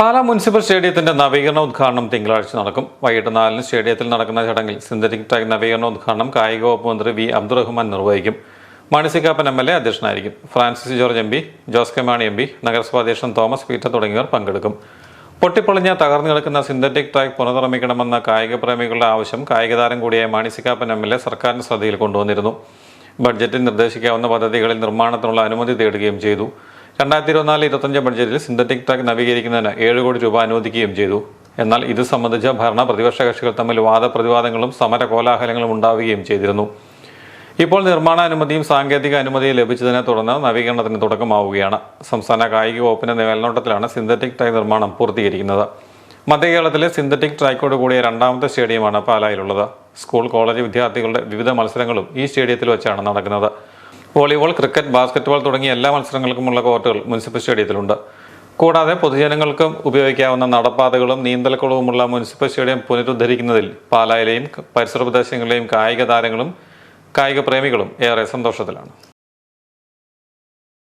Pala municipal സ്റ്റേഡിയത്തിന്റെ നവീകരണ ഉദ്ഘാടനം തിങ്കളാഴ്ച നടക്കും. വൈകിട്ട് നാലിന് സ്റ്റേഡിയത്തിൽ നടക്കുന്ന ചടങ്ങിൽ സിന്തറ്റിക് ട്രാക്ക് നവീകരണ ഉദ്ഘാടനം കായിക വകുപ്പ് മന്ത്രി വി. അബ്ദുറഹ്മാൻ നിർവഹിക്കും. മാണിസിക്കാപ്പൻ എം എൽ എ അധ്യക്ഷനായിരിക്കും. Francis George M P Jose K Mani M P നഗരസഭാ അധ്യക്ഷൻ തോമസ് പീറ്റർ തുടങ്ങിയവർ പങ്കെടുക്കും. പൊട്ടിപ്പൊളിഞ്ഞ തകർന്നു കിടക്കുന്ന സിന്തറ്റിക് ട്രാക്ക് പുനർനിർമ്മിക്കണമെന്ന കായിക പ്രേമികളുടെ ആവശ്യം കായിക താരം കൂടിയായ മാണിസിക്കാപ്പൻ എം എൽ എ സർക്കാരിന്റെ ശ്രദ്ധയിൽ കൊണ്ടുവന്നിരുന്നു. ബഡ്ജറ്റിൽ നിർദ്ദേശിക്കാവുന്ന പദ്ധതികളിൽ നിർമ്മാണത്തിനുള്ള അനുമതി തേടുകയും ചെയ്തു. രണ്ടായിരത്തി ഇരുപത്തിനാല് ഇരുപത്തഞ്ച് ബഡ്ജറ്റിൽ സിന്തറ്റിക് ട്രാക്ക് നവീകരിക്കുന്നതിന് ഏഴ് കോടി രൂപ അനുവദിക്കുകയും ചെയ്തു. എന്നാൽ ഇത് സംബന്ധിച്ച ഭരണ പ്രതിപക്ഷ കക്ഷികൾ തമ്മിൽ വാദപ്രതിവാദങ്ങളും സമര കോലാഹലങ്ങളും ഉണ്ടാവുകയും ചെയ്തിരുന്നു. ഇപ്പോൾ നിർമ്മാണാനുമതിയും സാങ്കേതിക അനുമതിയും ലഭിച്ചതിനെ തുടർന്ന് നവീകരണത്തിന് തുടക്കമാവുകയാണ്. സംസ്ഥാന കായിക വകുപ്പിന്റെ മേൽനോട്ടത്തിലാണ് സിന്തറ്റിക് ട്രാക്ക് നിർമ്മാണം പൂർത്തീകരിക്കുന്നത്. മധ്യകേരളത്തിലെ സിന്തറ്റിക് ട്രാക്കോട് കൂടിയ രണ്ടാമത്തെ സ്റ്റേഡിയമാണ് പാലായിലുള്ളത്. സ്കൂൾ കോളേജ് വിദ്യാർത്ഥികളുടെ വിവിധ മത്സരങ്ങളും ഈ സ്റ്റേഡിയത്തിൽ വെച്ചാണ് നടക്കുന്നത്. വോളിബോൾ ക്രിക്കറ്റ് ബാസ്കറ്റ്ബോൾ തുടങ്ങിയ എല്ലാ മത്സരങ്ങൾക്കുമുള്ള കോർട്ടുകൾ മുനിസിപ്പൽ സ്റ്റേഡിയത്തിലുണ്ട്. കൂടാതെ പൊതുജനങ്ങൾക്കും ഉപയോഗിക്കാവുന്ന നടപ്പാതകളും നീന്തൽക്കുളവുമുള്ള മുനിസിപ്പൽ സ്റ്റേഡിയം പുനരുദ്ധരിക്കുന്നതിൽ പാലായിലെയും പരിസര പ്രദേശങ്ങളിലെയും കായിക താരങ്ങളും കായിക പ്രേമികളും ഏറെ സന്തോഷത്തിലാണ്.